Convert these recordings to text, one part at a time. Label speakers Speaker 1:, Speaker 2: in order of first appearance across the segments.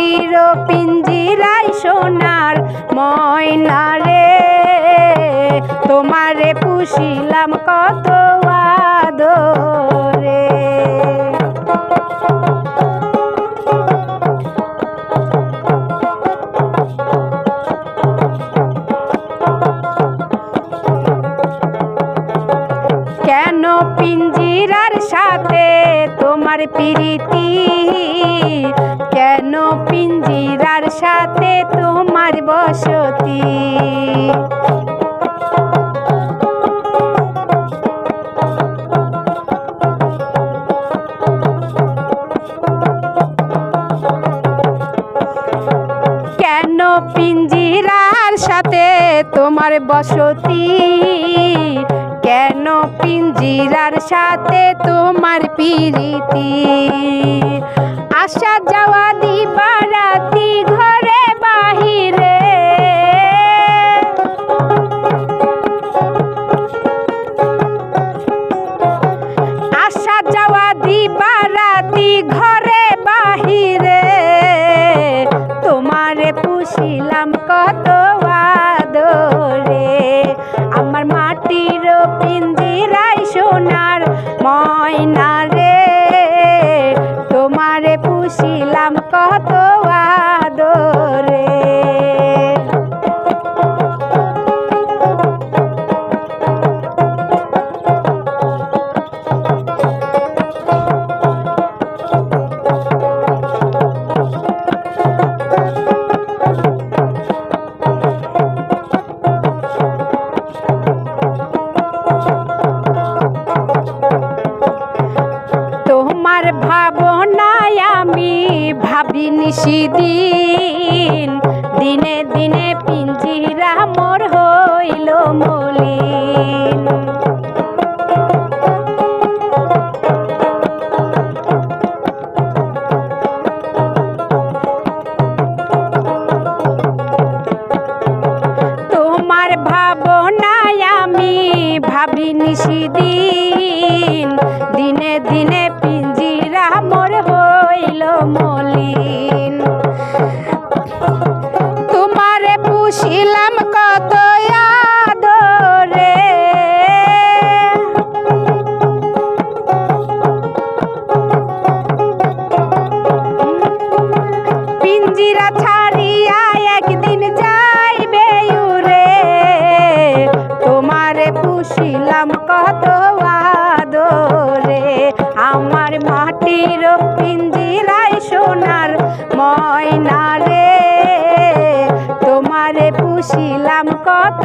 Speaker 1: মাটির পিঞ্জিরাই সোনার ময়না রে। তোমারে পুষিলাম কত আদরে। কেন পিঞ্জিরার সাথে তোমার প্রীতি পিঞ্জিরার সাথে তোমার বসতি। কেন পিঞ্জিরার সাথে তোমার বসতি? কেন পিঞ্জিরার সাথে তোমার প্রীতি? আসা যাওয়া দিবারাতি ঘরে বাহিরে। যাওয়া ঘরে বাহিরে। তোমারে পুষিলাম কত আদরে। আমার মাটির পিঞ্জিরাই সোনার ময়না রে তোমারে পুষিলাম কত আদরে ভাবি নিশিদিন দিনে দিনে পিঞ্জিরা মোর হইল মলিন। তোমার ভাবনায় আমি ভাবি নিশিদিন মলিন তোমারে পুষিলাম কত আদরে। পিঞ্জিরা ছাড়িয়া একদিন যাইবে উরে তোমারে পুষিলাম কত আদরে। আমার মাটির পিঞ্জিরাই সোনার ময়না রে তোমারে পুষিলাম কত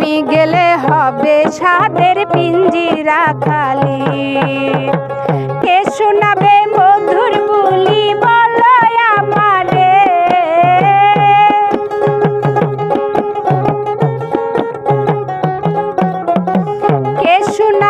Speaker 1: তুমি গেলে হবে সাদের পিঞ্জিরা খালি। কে শোনাবে মধুর বুলি শোনাবে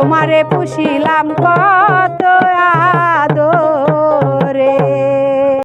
Speaker 1: তোমারে পুষিলাম কত